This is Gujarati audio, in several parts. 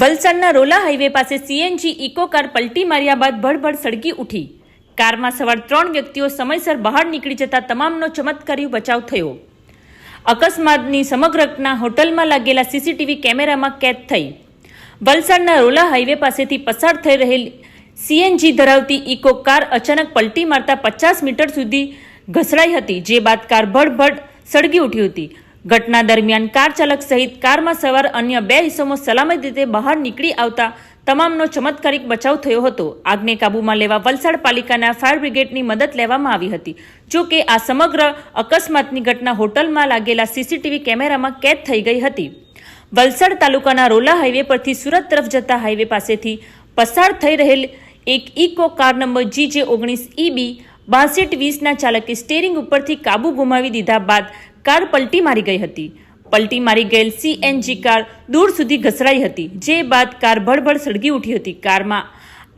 વલસાડના રોલા હાઈવે પાસે સીએનજી ઇકો કાર પલટી માર્યા બાદ ભડભડ સળગી ઉઠી. કારમાં સવાર ત્રણ વ્યક્તિઓ સમયસર બહાર નીકળી જતા તમામનો ચમત્કારી બચાવ થયો. અકસ્માતની સમગ્ર ઘટના હોટલમાં લાગેલા સીસીટીવી કેમેરામાં કેદ થઈ. વલસાડના રોલા હાઈવે પાસેથી પસાર થઈ રહેલ સીએનજી ધરાવતી ઇકો કાર અચાનક પલટી મારતા પચાસ મીટર સુધી ઘસડાઈ હતી, જે બાદ કાર ભડભડ સળગી ઉઠી હતી. ઘટના દરમિયાન કાર ચાલક સહિત કારમાં સવાર અન્ય બે હિસ્સોમાં સલામત રીતે બહાર નીકળી આવતા તમામનો ચમત્કારિક બચાવ થયો હતો. આગને કાબૂમાં લેવા વલસાડ પાલિકાના ફાયર બ્રિગેડની મદદ લેવામાં આવી હતી. જો કે આ સમગ્ર અકસ્માતની ઘટના હોટલમાં લાગેલા સીસીટીવી કેમેરામાં કેદ થઈ ગઈ હતી. વલસાડ તાલુકાના રોલા હાઈવે પરથી સુરત તરફ જતા હાઈવે પાસેથી પસાર થઈ રહેલ એક ઇકો કાર નંબર જે ઓગણીસ ઈબી બાસઠ વીસના ચાલકે સ્ટેરિંગ ઉપરથી કાબુ ગુમાવી દીધા બાદ કાર પલટી મારી ગઈ હતી. પલટી મારી ગયેલ સીએનજી કાર દૂર સુધી ઘસડાઈ હતી. જે બાદ કાર ભડભડ સળગી ઉઠી હતી કારમાં.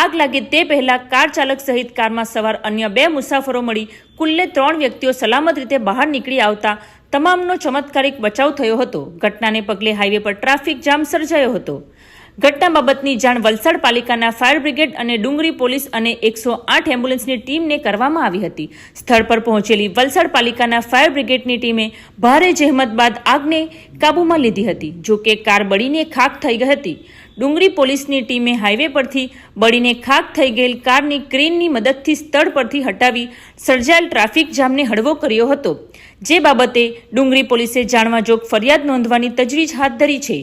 આગ લાગે તે પહેલાં કાર ચાલક સહિત કારમાં સવાર અન્ય બે મુસાફરો મળી કુલ્લે ત્રણ વ્યક્તિઓ સલામત રીતે બહાર નીકળી આવતા તમામનો ચમત્કારિક બચાવ થયો હતો. ઘટનાને પગલે હાઈવે પર ટ્રાફિક જામ સર્જાયો હતો. ઘટના બાબતની જાણ વલસાડ પાલિકાના ફાયર બ્રિગેડ અને ડુંગરી પોલીસ અને એકસો આઠ એમ્બ્યુલન્સની ટીમને કરવામાં આવી હતી. સ્થળ પર પહોંચેલી વલસાડ પાલિકાના ફાયર બ્રિગેડની ટીમે ભારે જહેમત બાદ આગને કાબૂમાં લીધી હતી. જો કે કાર બળીને ખાખ થઈ ગઈ હતી. ડુંગરી પોલીસની ટીમે હાઈવે પરથી બળીને ખાક થઈ ગયેલ કારની ક્રેનની મદદથી સ્થળ પરથી હટાવી સર્જાયેલ ટ્રાફિક જામને હળવો કર્યો હતો. જે બાબતે ડુંગરી પોલીસે જાણવા જોગ ફરિયાદ નોંધવાની તજવીજ હાથ ધરી છે.